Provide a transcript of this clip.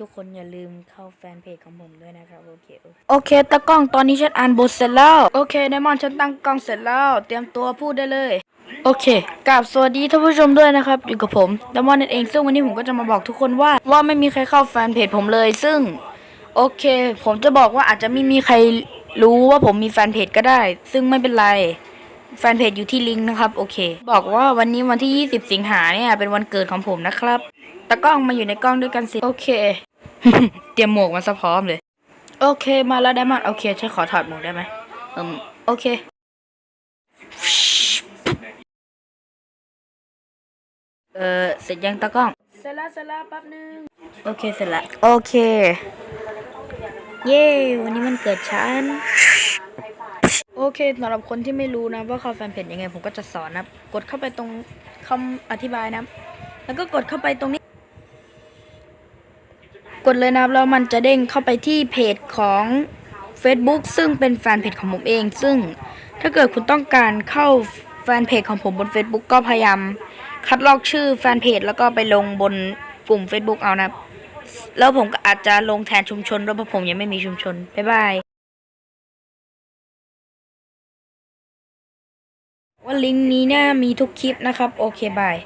ทุกคนอย่าลืมเข้าแฟนเพจของผมด้วยนะครับโอเคโอเคตากล้องตอนนี้ฉันอ่านบทเสร็จแล้วโอเคไดมอนฉันตั้งกล้องเสร็จแล้ว เตรียมตัวพูดได้เลยโอเคกราบสวัสดีท่านผู้ชมด้วยนะครับ อยู่กับผมไดมอนนั่นเองซึ่งวันนี้ผมก็จะมาบอกทุกคนว่า ว่าไม่มีใครเข้าแฟนเพจผมเลย ซึ่ง โอเค ผมจะบอกว่าอาจจะไม่มีใครรู้ว่าผมมีแฟนเพจก็ได้ ซึ่งไม่เป็นไร แฟนเพจอยู่ที่ลิงก์นะครับโอเค บอกว่าวันนี้วันที่ 20 สิงหาเนี่ยเป็นวันเกิดของผมนะครับตากล้องมาอยู่ในกล้องด้วยกันสิ โอเค เตรียมหมวกมาซะพร้อมเลย โอเคมาแล้วได้มาโอเคฉันขอถอดหมวกได้ไหมอืมโอเคเออเสร็จยังตากล้อง เสร็จแล้วเสร็จแล้วแป๊บนึง โอเคเสร็จละโอเค เย้ วันนี้มันเกิดฉัน โอเคสำหรับคนที่ไม่รู้นะว่าเข้าแฟนเพจยังไงผมก็จะสอนนะ กดเข้าไปตรงคำอธิบายนะ แล้วก็กดเข้าไปตรงนี้ กดเลยนะครับแล้วมันจะเด้งเข้าไปที่เพจของ Facebook ซึ่งเป็นแฟนเพจของผมเอง ซึ่งถ้าเกิดคุณต้องการเข้าแฟนเพจของผมบน Facebook ก็พยายาม คัดลอกชื่อแฟนเพจแล้วก็ไปลงบนกลุ่ม Facebook เอานะครับ แล้วผมก็อาจจะลงแทนชุมชนด้วยเพราะผมยังไม่มีชุมชน บ๊ายบายว่าลิงก์นี้เนี่ยมีทุกคลิปนะครับ โอเคบาย